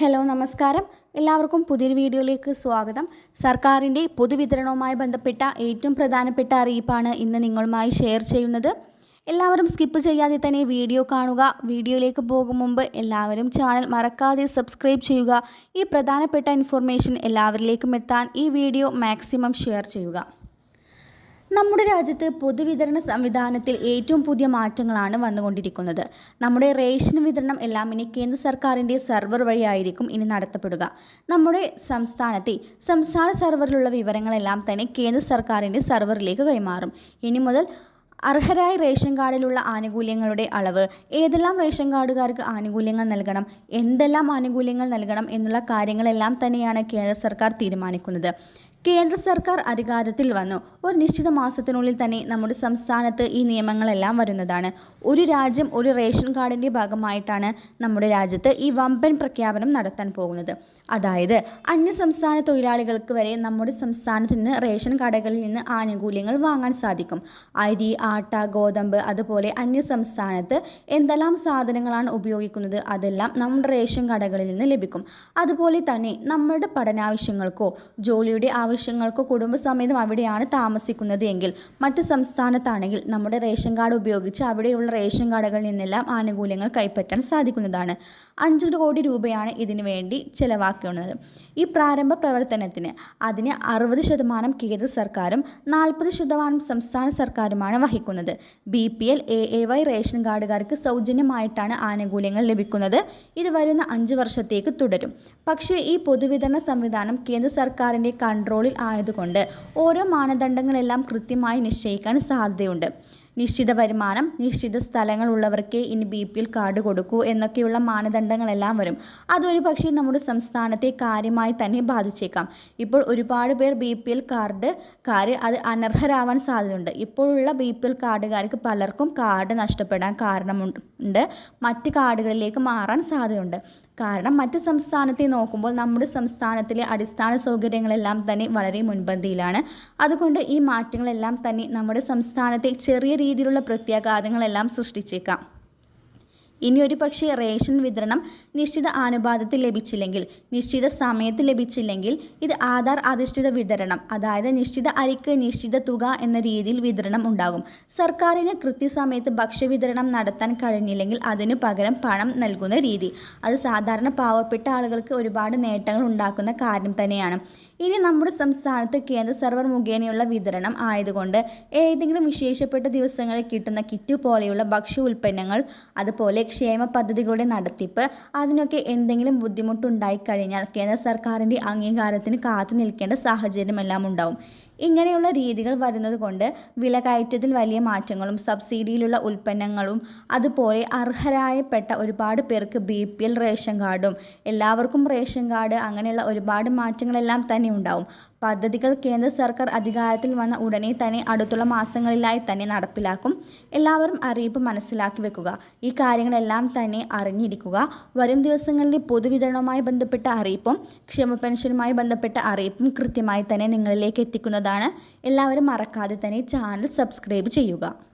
Hello നമസ്കാരം. എല്ലാവർക്കും പുതിയൊരു വീഡിയോയിലേക്ക് സ്വാഗതം. സർക്കാരിന്റെ പൊതുവിതരണവുമായി ബന്ധപ്പെട്ട ഏറ്റവും പ്രധാനപ്പെട്ട അറിയിപ്പാണ് ഇന്ന് നിങ്ങളുമായി ഷെയർ ചെയ്യുന്നത്. എല്ലാവരും സ്കിപ്പ് ചെയ്യാതെ തന്നെ വീഡിയോ കാണുക. വീഡിയോയിലേക്ക് പോകും മുമ്പ് എല്ലാവരും ചാനൽ മറക്കാതെ സബ്സ്ക്രൈബ് ചെയ്യുക. ഈ പ്രധാനപ്പെട്ട ഇൻഫർമേഷൻ എല്ലാവരിലേക്കും എത്താൻ ഈ വീഡിയോ മാക്സിമം ഷെയർ ചെയ്യുക. നമ്മുടെ രാജ്യത്ത് പൊതുവിതരണ സംവിധാനത്തിൽ ഏറ്റവും പുതിയ മാറ്റങ്ങളാണ് വന്നുകൊണ്ടിരിക്കുന്നത്. നമ്മുടെ റേഷൻ വിതരണം എല്ലാം ഇനി കേന്ദ്ര സർക്കാരിന്റെ സെർവർ വഴിയായിരിക്കും ഇനി നടത്തപ്പെടുക. നമ്മുടെ സംസ്ഥാനത്തെ സംസ്ഥാന സെർവറിലുള്ള വിവരങ്ങളെല്ലാം തന്നെ കേന്ദ്ര സർക്കാരിന്റെ സെർവറിലേക്ക് കൈമാറും. ഇനി മുതൽ അർഹരായ റേഷൻ കാർഡിലുള്ള ആനുകൂല്യങ്ങളുടെ അളവ് ഏതെല്ലാം റേഷൻ കാർഡുകാർക്ക് ആനുകൂല്യങ്ങൾ നൽകണം എന്തെല്ലാം ആനുകൂല്യങ്ങൾ നൽകണം എന്നുള്ള കാര്യങ്ങളെല്ലാം തന്നെയാണ് കേന്ദ്ര സർക്കാർ തീരുമാനിക്കുന്നത്. കേന്ദ്ര സർക്കാർ അധികാരത്തിൽ വന്നു. ഒരു നിശ്ചിത മാസത്തിനുള്ളിൽ തന്നെ നമ്മുടെ സംസ്ഥാനത്ത് ഈ നിയമങ്ങളെല്ലാം വരുന്നതാണ്. ഒരു രാജ്യം ഒരു റേഷൻ കാർഡിന്റെ ഭാഗമായിട്ടാണ് നമ്മുടെ രാജ്യത്ത് ഈ വമ്പൻ പ്രഖ്യാപനം നടത്താൻ പോകുന്നത്. അതായത് അന്യ സംസ്ഥാന തൊഴിലാളികൾക്ക് വരെ നമ്മുടെ സംസ്ഥാനത്ത് നിന്ന് റേഷൻ കടകളിൽ നിന്ന് ആനുകൂല്യങ്ങൾ വാങ്ങാൻ സാധിക്കും. അരി ആട്ട ഗോതമ്പ് അതുപോലെ അന്യ സംസ്ഥാനത്ത് എന്തെല്ലാം സാധനങ്ങളാണ് ഉപയോഗിക്കുന്നത് അതെല്ലാം നമ്മുടെ റേഷൻ കടകളിൽ നിന്ന് ലഭിക്കും. അതുപോലെ തന്നെ നമ്മളുടെ പഠനാവശ്യങ്ങൾക്കോ ജോലിയുടെ ആവശ്യങ്ങൾക്കോ കുടുംബസമേതം അവിടെയാണ് താമസിക്കുന്നത് എങ്കിൽ മറ്റ് സംസ്ഥാനത്താണെങ്കിൽ നമ്മുടെ റേഷൻ കാർഡ് ഉപയോഗിച്ച് അവിടെയുള്ള റേഷൻ കാർഡുകളിൽ നിന്നെല്ലാം ആനുകൂല്യങ്ങൾ കൈപ്പറ്റാൻ സാധിക്കുന്നതാണ്. അഞ്ച് കോടി രൂപയാണ് ഇതിനു വേണ്ടി ചെലവാക്കുന്നത്. ഈ പ്രാരംഭ പ്രവർത്തനത്തിന് അതിന് അറുപത് ശതമാനം കേന്ദ്ര സർക്കാരും നാൽപ്പത് ശതമാനം സംസ്ഥാന സർക്കാരുമാണ് വഹിക്കുന്നത്. B P L A A Y ration കാർഡുകാർക്ക് സൗജന്യമായിട്ടാണ് ആനുകൂല്യങ്ങൾ ലഭിക്കുന്നത്. ഇത് വരുന്ന അഞ്ച് വർഷത്തേക്ക് തുടരും. പക്ഷേ ഈ പൊതുവിതരണ സംവിധാനം കേന്ദ്ര സർക്കാരിന്റെ കൺട്രോൾ കൺട്രോളിൽ ആയതുകൊണ്ട് ഓരോ മാനദണ്ഡങ്ങളെല്ലാം കൃത്യമായി നിശ്ചയിക്കാൻ സാധ്യതയുണ്ട്. നിശ്ചിത വരുമാനം നിശ്ചിത സ്ഥലങ്ങളുള്ളവർക്കേ ഇനി ബി പി എൽ കാർഡ് കൊടുക്കൂ എന്നൊക്കെയുള്ള മാനദണ്ഡങ്ങളെല്ലാം വരും. അതൊരു പക്ഷേ നമ്മുടെ സംസ്ഥാനത്തെ കാര്യമായി തന്നെ ബാധിച്ചേക്കാം. ഇപ്പോൾ ഒരുപാട് പേർ ബി പി എൽ കാർഡ് കാര് അത് അനർഹരാവാൻ സാധ്യതയുണ്ട്. ഇപ്പോഴുള്ള ബി പി എൽ കാർഡുകാർക്ക് പലർക്കും കാർഡ് നഷ്ടപ്പെടാൻ കാരണമുണ്ട്. മറ്റ് കാർഡുകളിലേക്ക് മാറാൻ സാധ്യതയുണ്ട്. കാരണം മറ്റ് സംസ്ഥാനത്തെ നോക്കുമ്പോൾ നമ്മുടെ സംസ്ഥാനത്തിലെ അടിസ്ഥാന സൗകര്യങ്ങളെല്ലാം തന്നെ വളരെ മുൻപന്തിയിലാണ്. അതുകൊണ്ട് ഈ മാറ്റങ്ങളെല്ലാം തന്നെ നമ്മുടെ സംസ്ഥാനത്തെ ചെറിയ രീതിയിലുള്ള പ്രത്യാഘാതങ്ങളെല്ലാം സൃഷ്ടിച്ചേക്കാം. ഇനി ഒരു പക്ഷേ റേഷൻ വിതരണം നിശ്ചിത അനുപാതത്തിൽ ലഭിച്ചില്ലെങ്കിൽ നിശ്ചിത സമയത്ത് ലഭിച്ചില്ലെങ്കിൽ ഇത് ആധാർ അധിഷ്ഠിത വിതരണം അതായത് നിശ്ചിത അരിക്ക് നിശ്ചിത തുക എന്ന രീതിയിൽ വിതരണം ഉണ്ടാകും. സർക്കാരിന് കൃത്യസമയത്ത് ഭക്ഷ്യവിതരണം നടത്താൻ കഴിഞ്ഞില്ലെങ്കിൽ അതിന് പകരം പണം നൽകുന്ന രീതി. അത് സാധാരണ പാവപ്പെട്ട ആളുകൾക്ക് ഒരുപാട് നേട്ടങ്ങൾ ഉണ്ടാക്കുന്ന കാര്യം തന്നെയാണ്. ഇനി നമ്മുടെ സംസ്ഥാനത്ത് കേന്ദ്ര സർവർ മുഖേനയുള്ള വിതരണം ആയതുകൊണ്ട് ഏതെങ്കിലും വിശേഷപ്പെട്ട ദിവസങ്ങളിൽ കിട്ടുന്ന കിറ്റ് പോലെയുള്ള ഭക്ഷ്യ ഉൽപ്പന്നങ്ങൾ അതുപോലെ ക്ഷേമ പദ്ധതികളുടെ നടത്തിപ്പ് അതിനൊക്കെ എന്തെങ്കിലും ബുദ്ധിമുട്ടുണ്ടായിക്കഴിഞ്ഞാൽ കേന്ദ്ര സർക്കാരിന്റെ അംഗീകാരത്തിന് കാത്തു നിൽക്കേണ്ട സാഹചര്യമെല്ലാം ഉണ്ടാവും. ഇങ്ങനെയുള്ള രീതികൾ വരുന്നത് കൊണ്ട് വിലകയറ്റത്തിൽ വലിയ മാറ്റങ്ങളും സബ്സിഡിയിലുള്ള ഉൽപ്പന്നങ്ങളും അതുപോലെ അർഹരായപ്പെട്ട ഒരുപാട് പേർക്ക് ബി പി എൽ റേഷൻ കാർഡും എല്ലാവർക്കും റേഷൻ കാർഡ് അങ്ങനെയുള്ള ഒരുപാട് മാറ്റങ്ങളെല്ലാം തന്നെ ഉണ്ടാവും. പദ്ധതികൾ കേന്ദ്ര സർക്കാർ അധികാരത്തിൽ വന്ന ഉടനെ തന്നെ അടുത്തുള്ള മാസങ്ങളിലായി തന്നെ നടപ്പിലാക്കും. എല്ലാവരും അറിയിപ്പ് മനസ്സിലാക്കി വെക്കുക. ഈ കാര്യങ്ങളെല്ലാം തന്നെ അറിഞ്ഞിരിക്കുക. വരും ദിവസങ്ങളിൽ പൊതുവിതരണവുമായി ബന്ധപ്പെട്ട അറിയിപ്പും ക്ഷമ പെൻഷനുമായി ബന്ധപ്പെട്ട അറിയിപ്പും കൃത്യമായി തന്നെ നിങ്ങളിലേക്ക് എത്തിക്കുന്നതാണ്. എല്ലാവരും മറക്കാതെ തന്നെ ചാനൽ സബ്സ്ക്രൈബ് ചെയ്യുക.